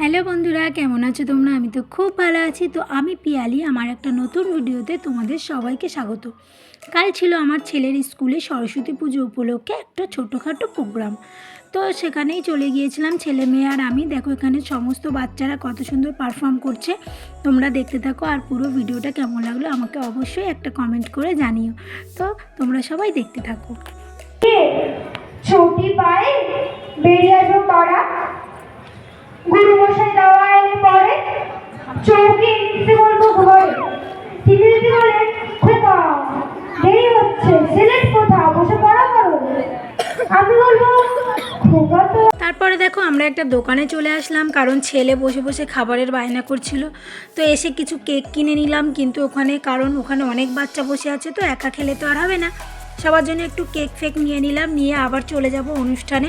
Hello বন্ধুরা, কেমন আছো তোমরা? আমি তো খুব ভালো আছি। তো আমি পিয়ালি, আমার একটা নতুন ভিডিওতে তোমাদের সবাইকে স্বাগত। কাল ছিল আমার ছেলের স্কুলে সরস্বতী পুজো উপলক্ষে একটা ছোটোখাটো প্রোগ্রাম। তো সেখানেই চলে গিয়েছিলাম ছেলে মেয়ে আর আমি। দেখো, এখানে সমস্ত বাচ্চারা কত সুন্দর পারফর্ম করছে। তোমরা দেখতে থাকো আর পুরো ভিডিওটা কেমন লাগল আমাকে অবশ্যই একটা কমেন্ট করে জানিও। তো তোমরা সবাই দেখতে থাকো। ছুটি বেরিয়ে গুরু মশাই দেওয়া পরে চৌকি নিতে ঘরে। খোকা, দেরি হচ্ছে সিলেট কোথা? বসে পড়া করো। আমি বলব, খোকা তো তারপরে দেখো, আমরা একটা দোকানে চলে আসলাম, কারণ ছেলে বসে বসে খাবারের বায়না করছিল। তো এসে কিছু কেক কিনে নিলাম, কিন্তু ওখানে, কারণ ওখানে অনেক বাচ্চা বসে আছে, তো একা খেলে তো আর হবে না। সবার জন্য একটু কেক ফেক নিয়ে নিলাম, নিয়ে আবার চলে যাব অনুষ্ঠানে।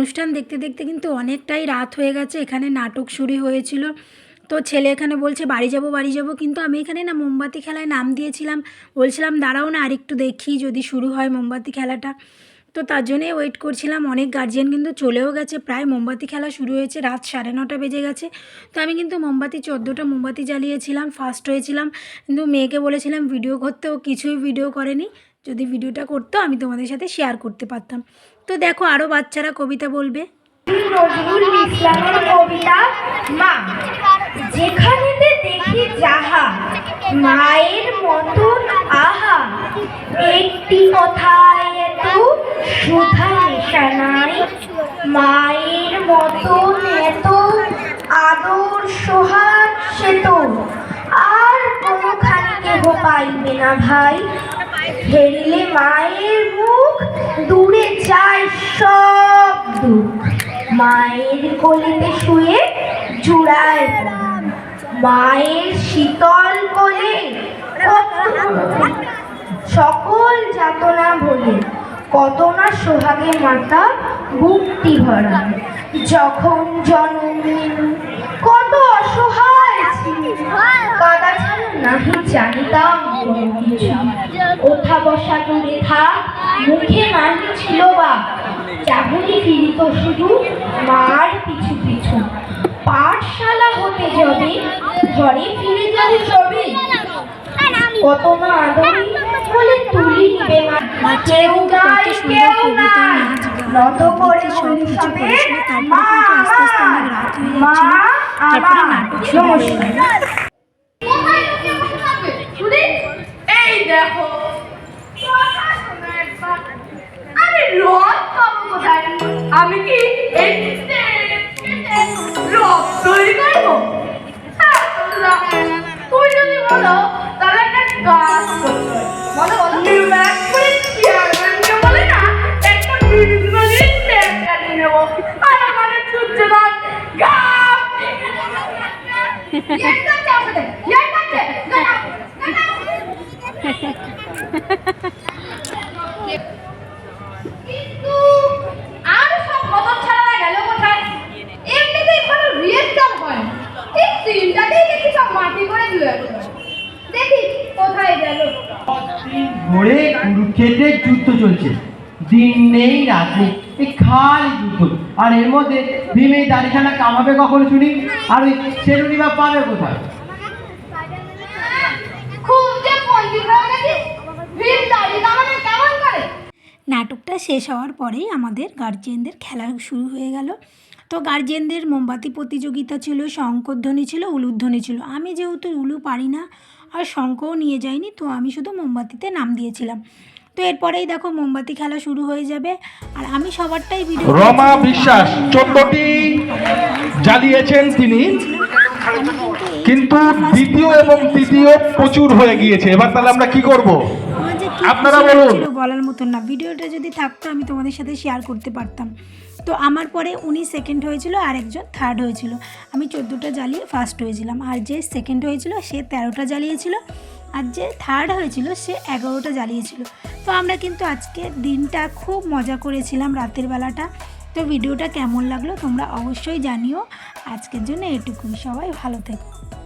অনুষ্ঠান দেখতে দেখতে কিন্তু অনেকটাই রাত হয়ে গেছে, এখানে নাটক শুরু হয়েছিল। তো ছেলে এখানে বলছে, বাড়ি যাব বাড়ি যাব। কিন্তু আমি এখানে না মোমবাতি খেলায় নাম দিয়েছিলাম। বলছিলাম, দাঁড়াও না আরেকটু দেখি যদি শুরু হয় মোমবাতি খেলাটা। তো তার জন্যে ওয়েট করছিলাম। অনেক গার্জিয়ান কিন্তু চলেও গেছে। প্রায় মোমবাতি খেলা শুরু হয়েছে, রাত সাড়ে নটা বেজে গেছে। তো আমি কিন্তু মোমবাতি, চোদ্দোটা মোমবাতি জ্বালিয়েছিলাম ফার্স্ট হয়েছিলাম। কিন্তু মেয়েকে বলেছিলাম, ভিডিও করতে। ও কিছুই ভিডিও করেনি। যদি ভিডিওটা করতো, আমি তোমাদের সাথে শেয়ার করতে পারতাম। তো দেখো আরও বাচ্চারা কবিতা বলবে। নজরুল ইসলামের কবিতা, মা, যেখানেতে দেখি যাহা, মায়ের মতন আহা, একটি কথায় এত সুধা নেশা মায়ের মতন এত আদর সোহাগ সে আর কোনোখানি কেহ পাইবে না ভাই, ফেরিলে মায়ের মুখ দূরে যায় সব দুঃখ মায়ের কোলেতে শুয়ে জুড়ায় মায়ের শীতল কোলে সকল যাতনা ভোলে। কত না সোহাগে মাতা বুকটি ভরা। যখন জন্ম কত অসহায় ওঠা বসা দূরে থাক মুখে নাহি ছিল বা চাবুলি ফিরিত শুধু মার পিছু পিছু পাঠশালা হতে যাবে ঘরে ফিরে যাবে সবে কত না আদরি বলে তুলি নিবে মা কেউ নাই কেউ নাই নত করে কিছু সবে মা মা আমার নাটক শুরু হয়ে গেল এই দেখো। আমি রথ পাবো কোথায়? আমি কি রথ তৈরি করব? হ্যাঁ, তুমি যদি বলো তাহলে একটা গাছ করতে বলো বলো। ধরে কুরুক্ষেত্রের যুদ্ধ চলছে। দিন নেই রাত নেই। এই খালি যুদ্ধ। আর এর মধ্যে ভীম এই দাড়িখানা কামাবে কখন শুনি? আর ওই সেরুনি বা পাবে কোথায়? খুব যে পন্ডিত হয়ে নাটকটা শেষ হওয়ার পরেই আমাদের গার্জিয়ানদের খেলা শুরু হয়ে গেল। তো গার্জিয়ানদের মোমবাতি প্রতিযোগিতা ছিল, শঙ্করধ্বনি ছিল, উলুধ্বনি ছিল। আমি যেহেতু উলু পারি না আর শঙ্কও নিয়ে যাইনি, তো আমি শুধু মোমবাতিতে নাম দিয়েছিলাম। তো এরপরেই দেখো মোমবাতি খেলা শুরু হয়ে যাবে আর আমি সবারটাই ভিডিও রমা বিশ্বাস, চোদ্দটি জ্বালিয়েছেন তিনি। কিন্তু দ্বিতীয় এবং তৃতীয় প্রচুর হয়ে গিয়েছে। এবার তাহলে আমরা কি করব? আপনারা বলুন। বলার মতন না। ভিডিওটা যদি থাকতো আমি তোমাদের সাথে শেয়ার করতে পারতাম। তো আমার পরে উনি সেকেন্ড হয়েছিল আর একজন থার্ড হয়েছিল। আমি চোদ্দোটা জ্বালিয়ে ফার্স্ট হয়েছিলাম। আর যে সেকেন্ড হয়েছিল সে তেরোটা জ্বালিয়েছিল। আর যে থার্ড হয়েছিল সে এগারোটা জ্বালিয়েছিল। তো আমরা কিন্তু আজকে দিনটা খুব মজা করেছিলাম রাতের বেলাটা। তো ভিডিওটা কেমন লাগল তোমরা অবশ্যই জানিও। আজকের জন্য এটুকুই। সবাই ভালো থেকো।